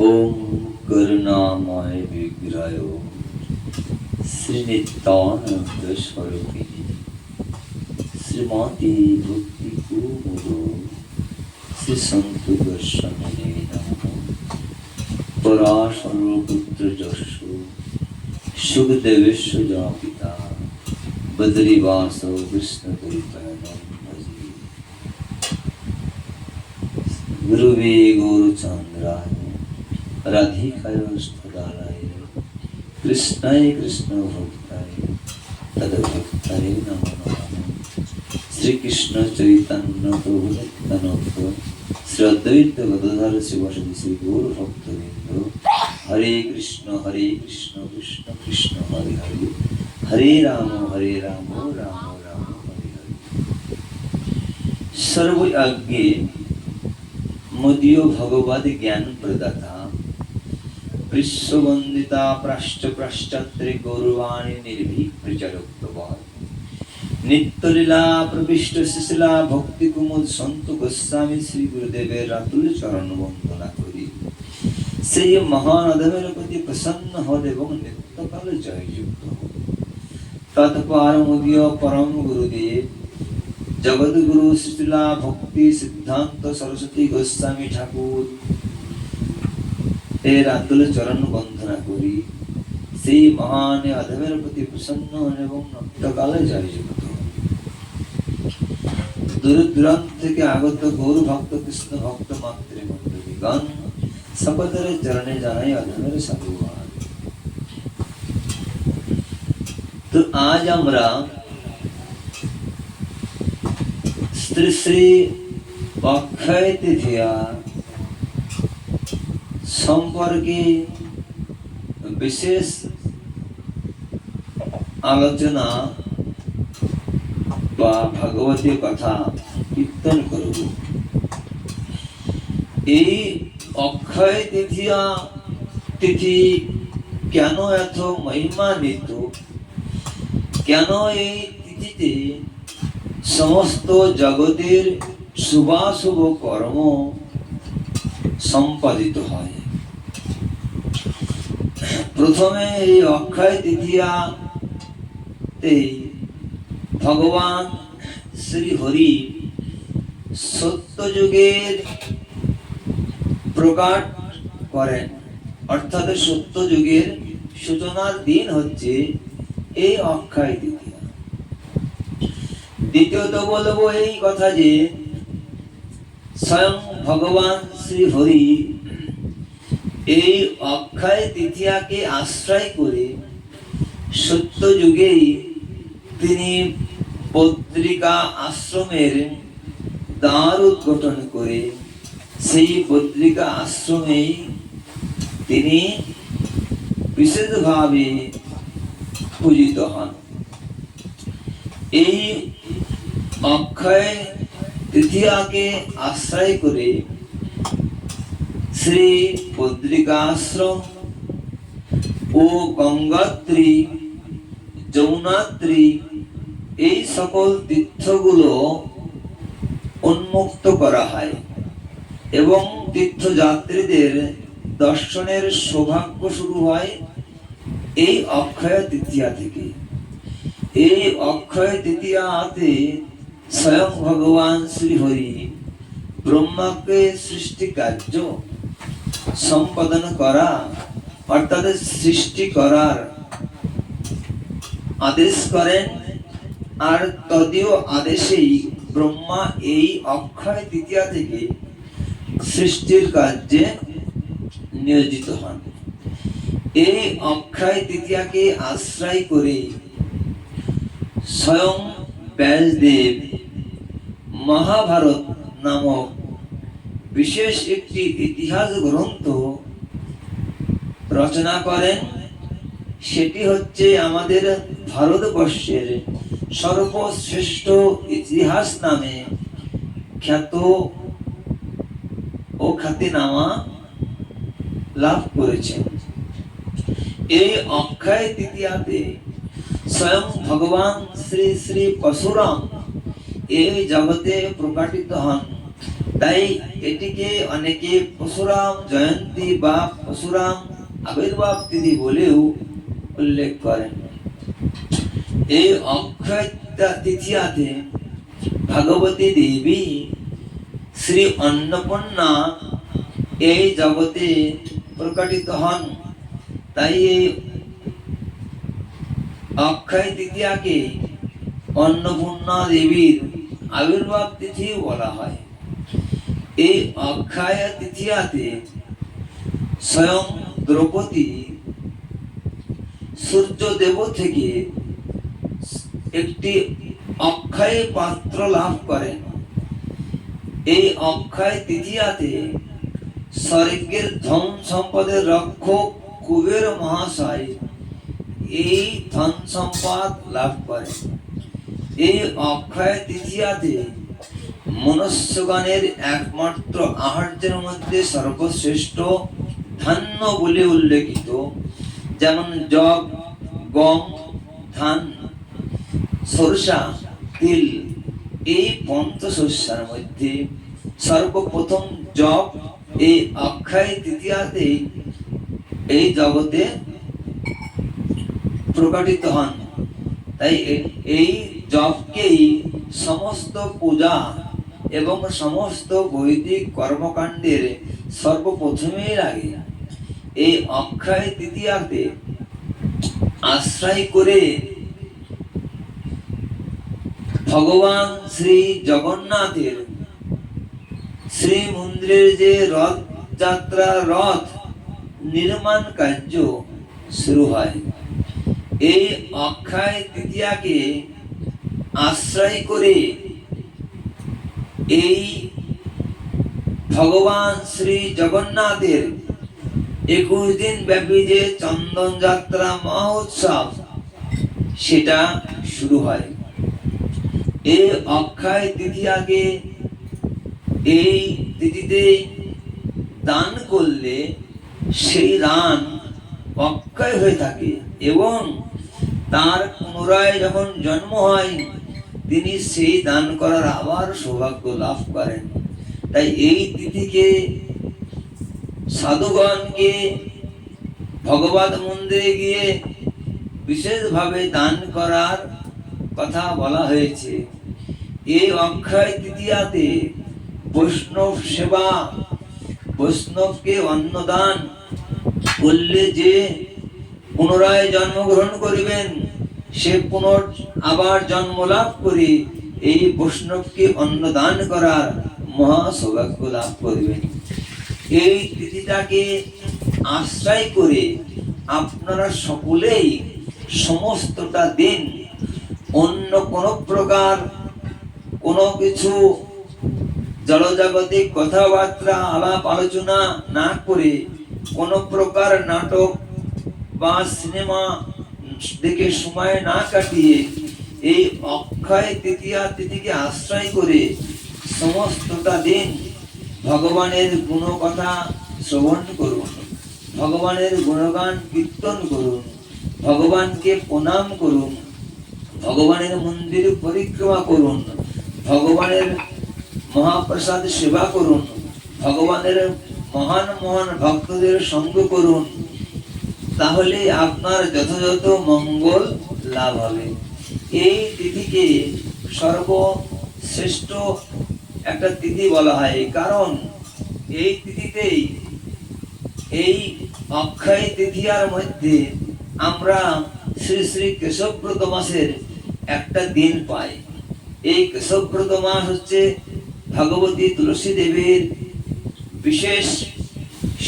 ওম করুণাময় বিগ্রহ শ্রীনিত্যানন্দ স্বরূপিণী শ্রীমতী ভক্তি কুমুদ শ্রী সন্ত গোস্বামী নমঃ পরাশর পুত্র যশ সুখদেবেশ্ব যা পিতা বদ্রীবাস কৃষ্ণ করিতনম ভজে গুরুবে গৌরচন্দ্রায় রাধিকায় স্থলায় কৃষ্ণায় কৃষ্ণ ভক্তায় তদভক্তায় নম নমঃ শ্রীকৃষ্ণ চৈতন্য প্রভু নিত্যানন্দ শ্রী অদ্বৈত গদাধর শিবাসী শ্রী গৌর ভক্তবৃন্দ হরে কৃষ্ণ হরে কৃষ্ণ কৃষ্ণ কৃষ্ণ হরে হরে হরে রাম হরে রাম রাম রাম হরে হরে সর্ব আজ্ঞে মদীয় ভগবদ জ্ঞান প্রদাতা বিশ্ববন্দিতা প্রাশ্চ প্রাশ্চাত্রে গৌরবাণী নির্ভীক প্রচারক্তবাদ নিত্যলীলা প্রবিষ্ট শিশিলা ভক্তি কুমুদ সন্ত গোস্বামী শ্রী গুরুদেবের রাতুল চরণ বন্দনা করি। সেই মহান অধমের প্রতি প্রসন্ন হন এবং নিত্যকাল জয়যুক্ত হন। তৎপর মুদীয় পরম গুরুদেব। জগৎগুরু শিশিলা ভক্তি সিদ্ধান্ত সরস্বতী গোস্বামী ঠাকুর। এর আতুল চরণ বন্দনা করি। সেই মহান অধমের প্রতি প্রসন্ন এবং নত্যকালে জয়যুক্ত। দূর দূরান্ত থেকে আগত গৌর ভক্ত, কৃষ্ণ ভক্ত মাতৃমণ্ডলীগণ সকলের চরণে জানাই অধমের সাধুবাদ। তো আজ আমরা শ্রী শ্রী অক্ষয় তৃতীয়া সম্পর্কে বিশেষ আলোচনা বা ভাগবতী কথা কীর্তন করব। এই অক্ষয় তৃতীয়া তিথি কেন এত মহিমান্বিত? কেন এই তিথিতে সমস্ত জগতের শুভাশুভ কর্ম সম্পাদিত হয়? প্রথমে এই অক্ষয় তৃতীয়াতে ভগবান শ্রী হরি সত্যযুগের প্রকাট করেন। অর্থাৎ সত্যযুগের সূচনার দিন হচ্ছে এই অক্ষয় তৃতীয়া। দ্বিতীয়ত বলব এই কথা যে স্বয়ং ভগবান শ্রী হরি এই অক্ষয় তৃতীয়াকে আশ্রয় করে সত্য যুগেই তিনি পত্রিকা আশ্রমের দ্বার উদ্ঘাটন করে সেই পত্রিকা আশ্রমেই তিনি বিশেষভাবে পূজিত হন। এই অক্ষয় তৃতীয়াকে আশ্রয় করে শ্রী পদ্রিকাশ্রম ও গঙ্গাত্রী যৌনাত্রী এই সকল তীর্থগুলো উন্মুক্ত করা হয় এবং তীর্থযাত্রীদের দর্শনের সৌভাগ্য শুরু হয় এই অক্ষয় তৃতীয়া থেকে। এই অক্ষয় তৃতীয়াতে স্বয়ং ভগবান শ্রী হরি ব্রহ্মাকে সৃষ্টি কার্য সম্পাদন করা, অর্থাৎ সৃষ্টি করার আদেশ করেন, আর তদীয় আদেশেই ব্রহ্মা এই অক্ষয় তৃতীয়া থেকে সৃষ্টির কার্যে নিয়োজিত হন। এই অক্ষয় তৃতীয়াকে আশ্রয় করে স্বয়ং ব্যাসদেব মহাভারত নামক বিশেষ একটি ইতিহাস গ্রন্থ রচনা করেন, সেটি হচ্ছে আমাদের ভারতবর্ষের সর্বশ্রেষ্ঠ ইতিহাস নামে খ্যাত ও খ্যাতিনামা লাভ করেছেন এই অক্ষয় তৃতীয়াতে স্বয়ং ভগবান শ্রী শ্রী পরশুরাম এই জগতে প্রকাটিত হন। তাই এটিকে অনেকে পরশুরাম জয়ন্তী বা পরশুরাম আবির্ভাব তিথি বলেও উল্লেখ করেন। এই অক্ষয় তৃতীয়াতে ভগবতী দেবী শ্রী অন্নপূর্ণা এই জগতে প্রকটিত হন। তাই এই অক্ষয় তৃতীয়াকে অন্নপূর্ণা দেবীর আবির্ভাব তিথি বলা হয়। এই অক্ষয় তৃতীয়াতে স্বয়ং দ্রৌপদী সূর্যদেব থেকে একটি অক্ষয় পাত্র লাভ করেন। এই অক্ষয় তৃতীয়াতে স্বর্গের ধন সম্পদের রক্ষক কুবের মহাশয় এই ধন সম্পদ লাভ করেন। এই অক্ষয় তৃতীয়াতে মনুষ্যগণের একমাত্র আহার্যের মধ্যে সর্বশ্রেষ্ঠ ধান্য বলে উল্লেখিত, যেমন জব, গম, ধান, সরষা, তিল, এই পঞ্চশস্যার মধ্যে সর্বপ্রথম জব, এই অক্ষয় তৃতীয়াতে এই জগতে প্রকাটিত হন। তাই এই জবকেই সমস্ত পূজা এবং সমস্ত বৈদিক কর্মকাণ্ডের সর্বপ্রথমেই লাগে এই অক্ষয় তৃতীয়াতে আশ্রয় করে ভগবান শ্রী জগন্নাথের শ্রী মন্দিরের যে রথ যাত্রা রথ নির্মাণ কার্য শুরু হয়। এই অক্ষয় তৃতীয়াকে আশ্রয় করে এই ভগবান শ্রী জগন্নাথের একুশ দিন ব্যাপী যে চন্দন যাত্রা মহোৎসব, সেটা শুরু হয়। এই অক্ষয় তৃতীয়াকে এই তিথিতে দান করলে সেই দান অক্ষয় হয়ে থাকে এবং তার পুনরায় যখন জন্ম হয় তিনি সেই দান করার আবার সৌভাগ্য লাভ করেন। তাই এই তিথিকে সাধুগণকে ভগবত মন্দিরে গিয়ে বিশেষভাবে দান করার কথা বলা হয়েছে। এই অক্ষয় তৃতীয়াতে বৈষ্ণব সেবা, বৈষ্ণবকে অন্নদান করলে যে পুনরায় জন্মগ্রহণ করিবেন সে পুনর আবার জন্ম লাভ করে। এই বৈষ্ণবকে অন্নদান করার মহা সৌভাগ্য লাভ করিবেন এই তিথিটাকে আশ্রয় করে আপনারা সকলেই সমস্তটা দিন অন্য কোন প্রকার কোনো কিছু জলজাগতিক কথাবার্তা, আলাপ, আলোচনা না করে কোনো প্রকার নাটক বা সিনেমা দেখে সময় না কাটিয়ে এই অক্ষয় তৃতীয়া তিথিকে আশ্রয় করে সমস্তটা দিন ভগবানের গুণ কথা শ্রবণ করুন। ভগবানের গুণগান কীর্তন করুন। ভগবানকে প্রণাম করুন। ভগবানের মন্দির পরিক্রমা করুন। ভগবানের মহাপ্রসাদ সেবা করুন। ভগবানের মহান মহান ভক্তদের সঙ্গ করুন। তাহলে আপনার যথাযথ মঙ্গল লাভ হবে। এই তিথিকে সর্বশ্রেষ্ঠ একটা তিথি বলা হয়, কারণ এই তিথিতেই এই অক্ষয় তৃতীয়ার মধ্যে আমরা শ্রী শ্রী কেশবব্রত মাসের একটা দিন পাই। এই কেশবব্রত মাস হচ্ছে ভগবতী তুলসী দেবীর বিশেষ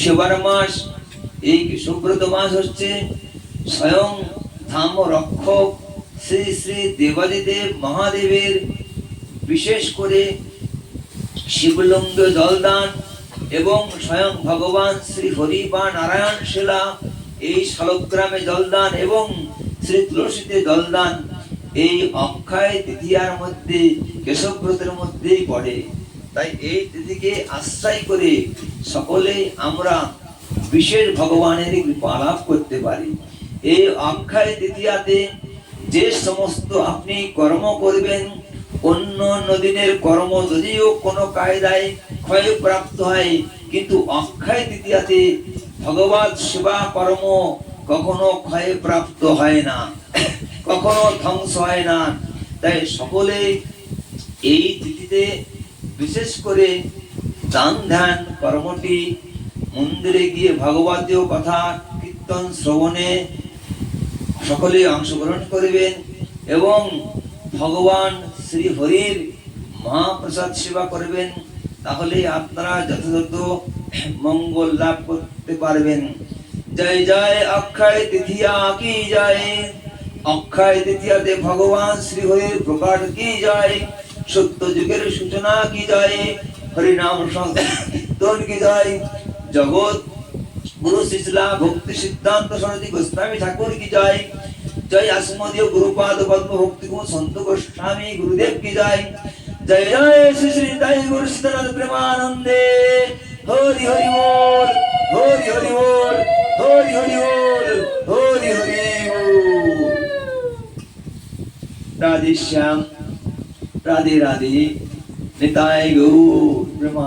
সেবার মাস। এই কেশবব্রত মাস হচ্ছে? স্বয়ং ধাম রক্ষক শ্রী শ্রী দেবাদিদেব মহাদেবের বিশেষ করে শিবলিঙ্গ জলদান এবং স্বয়ং ভগবান শ্রী হরি বা নারায়ণ শিলা, এই শালগ্রামে জলদান এবং শ্রী তুলসীতে জলদান, এই অক্ষয় তৃতীয়ার মধ্যে, কেশবব্রতের মধ্যেই পড়ে। তাই এই তিথিকে আশ্রয় করে সকলেই আমরা বিশেষ ভগবানের কৃপা লাভ করতে পারি। এই অক্ষয় তৃতীয়াতে যে সমস্ত আপনি কর্ম করবেন, অন্য অন্য দিনের কর্ম যদিও কোনো কায়দায় ক্ষয় প্রাপ্ত হয়, কিন্তু অক্ষয় তৃতীয়াতে ভগবত সেবা কর্ম কখনো ক্ষয়ে প্রাপ্ত হয় না, কখনো ধ্বংস হয় না। তাই সকলে এই তিথিতে বিশেষ করে দান ধ্যান কর্মটি মন্দিরে গিয়ে ভগবতীয় কথা কীর্তন, শ্রবণে সকলে অংশগ্রহণ করবেন এবং ভগবান শ্রী হরির মহাপ্রসাদ সেবা করবেন, তাহলে আপনারা যথাযথ মঙ্গল লাভ করতে পারবেন। জয় জয়, অক্ষয় তৃতীয়া কি জয়? অক্ষয় তৃতীয়াতে ভগবান শ্রী হরির প্রকাশ কি জয়? সত্য যুগের সূচনা কি জয়? হরিনাম সংকীর্তন কি জয়? জগৎ গুরু শিশলা ভক্তি সিদ্ধান্ত সরস্বতী গোস্বামী ঠাকুর কি জয় জয় আসমদীয় গুরুপাদ পদ্ম ভক্তি কুমার সন্ত গোস্বামী, গুরুদেব কি জয় জয় জয় শ্রী শ্রী তাই গুরু সীতানাথ প্রেমানন্দে। হরি হরি বল, হরি হরি বল, হরি হরি বল, হরি হরি রাধে শ্যাম, রাধে রাধে, নিতাই গৌর প্রেমান